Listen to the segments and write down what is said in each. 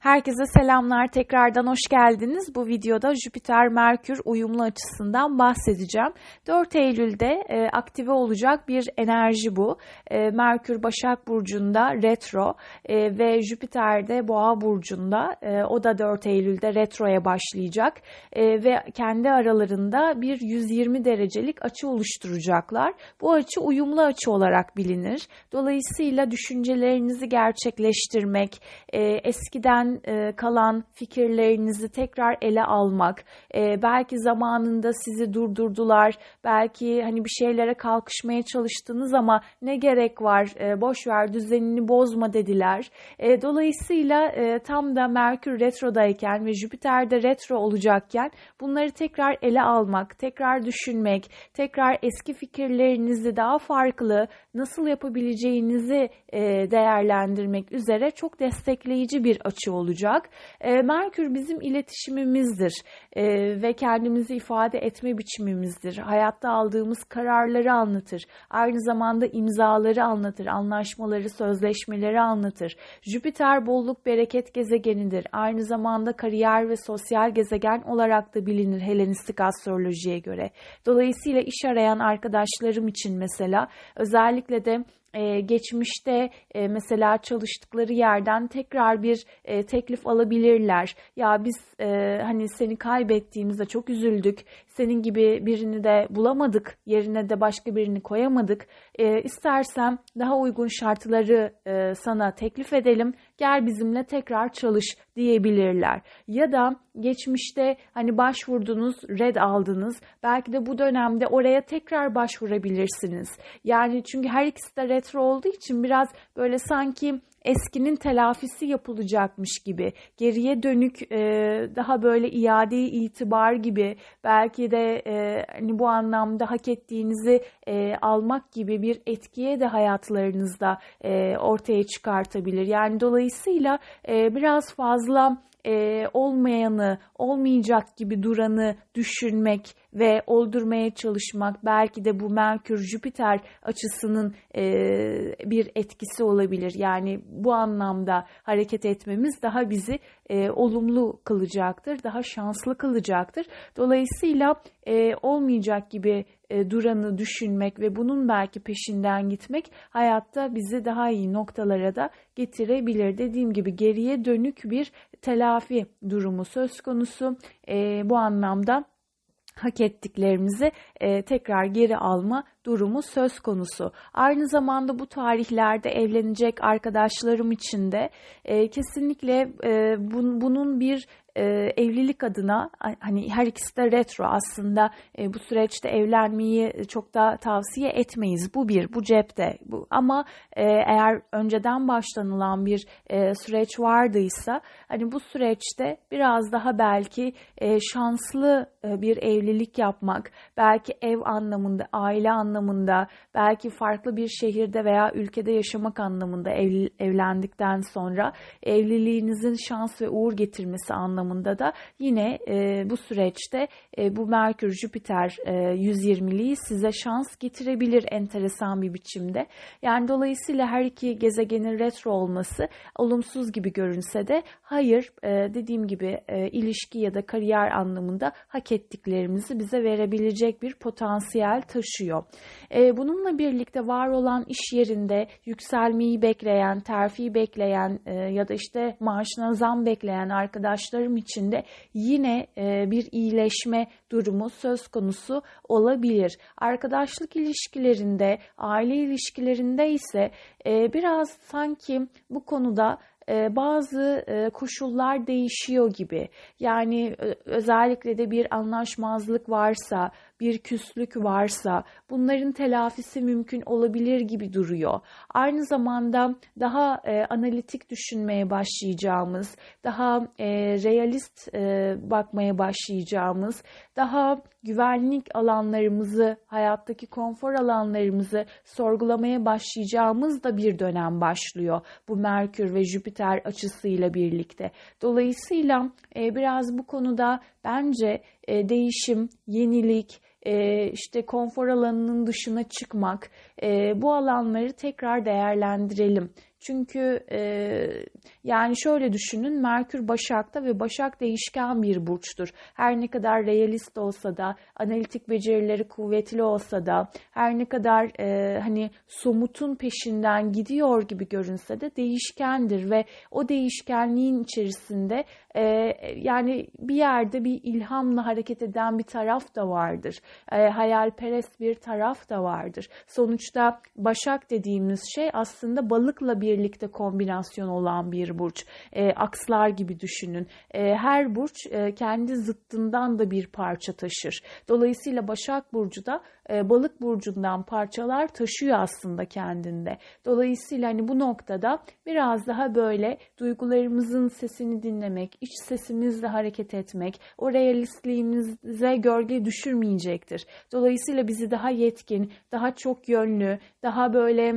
Herkese selamlar. Tekrardan hoş geldiniz. Bu videoda Jüpiter-Merkür uyumlu açısından bahsedeceğim. 4 Eylül'de e, aktive olacak bir enerji bu. E, Merkür Başak Burcu'nda retro e, ve Jüpiter de Boğa Burcu'nda. E, o da 4 Eylül'de retroya başlayacak. E, ve kendi aralarında bir 120 derecelik açı oluşturacaklar. Bu açı uyumlu açı olarak bilinir. Dolayısıyla düşüncelerinizi gerçekleştirmek, e, eskiden e, kalan fikirlerinizi tekrar ele almak, e, belki zamanında sizi durdurdular, belki hani bir şeylere kalkışmaya çalıştınız ama ne gerek var, e, boş ver düzenini bozma dediler. E, dolayısıyla e, tam da Merkür retrodayken ve Jüpiter de retro olacakken bunları tekrar ele almak, tekrar düşünmek, tekrar eski fikirlerinizi daha farklı nasıl yapabileceğinizi e, değerlendirmek üzere çok destekleyici bir açı olacak. E, Merkür bizim iletişimimizdir e, ve kendimizi ifade etme biçimimizdir. Hayatta aldığımız kararları anlatır. Aynı zamanda imzaları anlatır, anlaşmaları, sözleşmeleri anlatır. Jüpiter bolluk bereket gezegenidir. Aynı zamanda kariyer ve sosyal gezegen olarak da bilinir Helenistik astrolojiye göre. Dolayısıyla iş arayan arkadaşlarım için mesela özellikle de e, geçmişte e, mesela çalıştıkları yerden tekrar bir e, teklif alabilirler. Ya biz e, hani seni kaybettiğimizde çok üzüldük. Senin gibi birini de bulamadık. Yerine de başka birini koyamadık. E, istersen daha uygun şartları e, sana teklif edelim. Gel bizimle tekrar çalış diyebilirler. Ya da geçmişte hani başvurdunuz, red aldınız. Belki de bu dönemde oraya tekrar başvurabilirsiniz. Yani çünkü her ikisi de retro olduğu için biraz böyle sanki eskinin telafisi yapılacakmış gibi geriye dönük e, daha böyle iade itibar gibi belki de e, hani bu anlamda hak ettiğinizi e, almak gibi bir etkiye de hayatlarınızda e, ortaya çıkartabilir. Yani dolayısıyla e, biraz fazla e, olmayanı, olmayacak gibi duranı düşünmek ve oldurmaya çalışmak belki de bu Merkür-Jüpiter açısının e, bir etkisi olabilir. Yani bu anlamda hareket etmemiz daha bizi e, olumlu kılacaktır, daha şanslı kılacaktır. Dolayısıyla e, olmayacak gibi e, duranı düşünmek ve bunun belki peşinden gitmek hayatta bizi daha iyi noktalara da getirebilir. Dediğim gibi geriye dönük bir telafi durumu söz konusu. E, bu anlamda hak ettiklerimizi e, tekrar geri alma durumu söz konusu. Aynı zamanda bu tarihlerde evlenecek arkadaşlarım için de e, kesinlikle e, bun, bunun bir e, evlilik adına hani her ikisi de retro aslında e, bu süreçte evlenmeyi çok da tavsiye etmeyiz. Bu bir, bu cepte. Bu. Ama e, eğer önceden başlanılan bir e, süreç vardıysa hani bu süreçte biraz daha belki e, şanslı e, bir evlilik yapmak, belki ev anlamında, aile anlamında, belki farklı bir şehirde veya ülkede yaşamak anlamında ev, evlendikten sonra evliliğinizin şans ve uğur getirmesi anlamında anlamında da yine e, bu süreçte e, bu Merkür Jüpiter e, 120'liği size şans getirebilir enteresan bir biçimde. Yani dolayısıyla her iki gezegenin retro olması olumsuz gibi görünse de hayır e, dediğim gibi e, ilişki ya da kariyer anlamında hak ettiklerimizi bize verebilecek bir potansiyel taşıyor. E, bununla birlikte var olan iş yerinde yükselmeyi bekleyen, terfi bekleyen e, ya da işte maaşına zam bekleyen arkadaşlarım durum içinde yine e, bir iyileşme durumu söz konusu olabilir. Arkadaşlık ilişkilerinde, aile ilişkilerinde ise e, biraz sanki bu konuda e, bazı koşullar değişiyor gibi. Yani özellikle de bir anlaşmazlık varsa, bir küslük varsa bunların telafisi mümkün olabilir gibi duruyor. Aynı zamanda daha e, analitik düşünmeye başlayacağımız, daha e, realist e, bakmaya başlayacağımız, daha güvenlik alanlarımızı, hayattaki konfor alanlarımızı sorgulamaya başlayacağımız da bir dönem başlıyor. Bu Merkür ve Jüpiter açısıyla birlikte. Dolayısıyla e, biraz bu konuda bence e, değişim, yenilik, e, işte konfor alanının dışına çıkmak, e, bu alanları tekrar değerlendirelim. Çünkü e, yani şöyle düşünün Merkür Başak'ta ve Başak değişken bir burçtur. Her ne kadar realist olsa da, analitik becerileri kuvvetli olsa da, her ne kadar e, hani somutun peşinden gidiyor gibi görünse de değişkendir ve o değişkenliğin içerisinde e, yani bir yerde bir ilhamla hareket eden bir taraf da vardır. E, hayalperest bir taraf da vardır. Sonuçta Başak dediğimiz şey aslında balıkla birlikte kombinasyon olan bir burç. E, akslar gibi düşünün. E, her burç e, kendi zıttından da bir parça taşır. Dolayısıyla Başak Burcu da balık burcundan parçalar taşıyor aslında kendinde. Dolayısıyla hani bu noktada biraz daha böyle duygularımızın sesini dinlemek, iç sesimizle hareket etmek, o realistliğimize gölge düşürmeyecektir. Dolayısıyla bizi daha yetkin, daha çok yönlü, daha böyle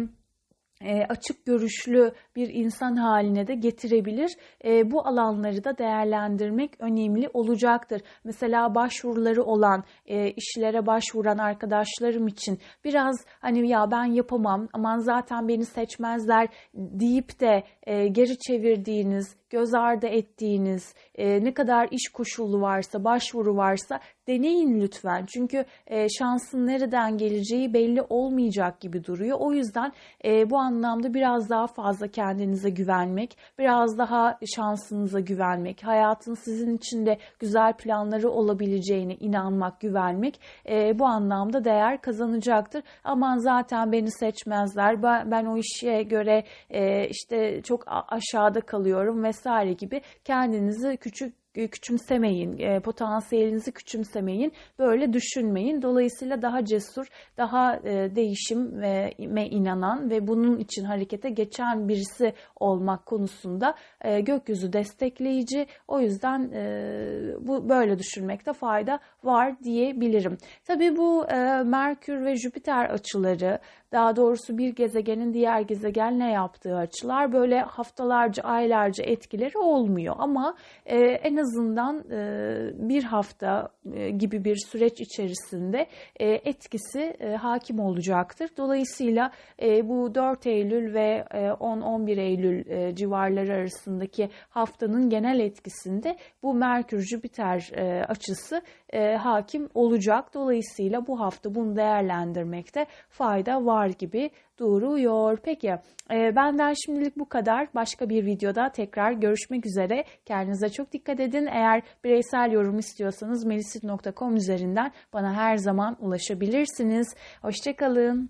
e, açık görüşlü bir insan haline de getirebilir. E, bu alanları da değerlendirmek önemli olacaktır. Mesela başvuruları olan, e, işlere başvuran arkadaşlarım için biraz hani ya ben yapamam, aman zaten beni seçmezler deyip de geri çevirdiğiniz, göz ardı ettiğiniz, ne kadar iş koşulu varsa, başvuru varsa deneyin lütfen. Çünkü e, şansın nereden geleceği belli olmayacak gibi duruyor. O yüzden e, bu anlamda biraz daha fazla kendinize güvenmek, biraz daha şansınıza güvenmek, hayatın sizin için de güzel planları olabileceğine inanmak, güvenmek e, bu anlamda değer kazanacaktır. Aman zaten beni seçmezler, ben, ben o işe göre e, işte çok aşağıda kalıyorum vesaire gibi kendinizi küçük küçümsemeyin, e, potansiyelinizi küçümsemeyin, böyle düşünmeyin. Dolayısıyla daha cesur, daha e, değişime inanan ve bunun için harekete geçen birisi olmak konusunda e, gökyüzü destekleyici. O yüzden bu böyle düşünmekte fayda var diyebilirim. Tabii bu Merkür ve Jüpiter açıları daha doğrusu bir gezegenin diğer gezegenle yaptığı açılar böyle haftalarca, aylarca etkileri olmuyor. Ama e, en azından e, bir hafta e, gibi bir süreç içerisinde e, etkisi e, hakim olacaktır. Dolayısıyla e, bu 4 Eylül ve e, 10-11 Eylül e, civarları arasındaki haftanın genel etkisinde bu Merkür-Jüpiter e, açısı e, hakim olacak. Dolayısıyla bu hafta bunu değerlendirmekte fayda var gibi duruyor. Peki e, benden şimdilik bu kadar. Başka bir videoda tekrar görüşmek üzere. Kendinize çok dikkat edin. Eğer bireysel yorum istiyorsanız melisit.com üzerinden bana her zaman ulaşabilirsiniz. Hoşçakalın.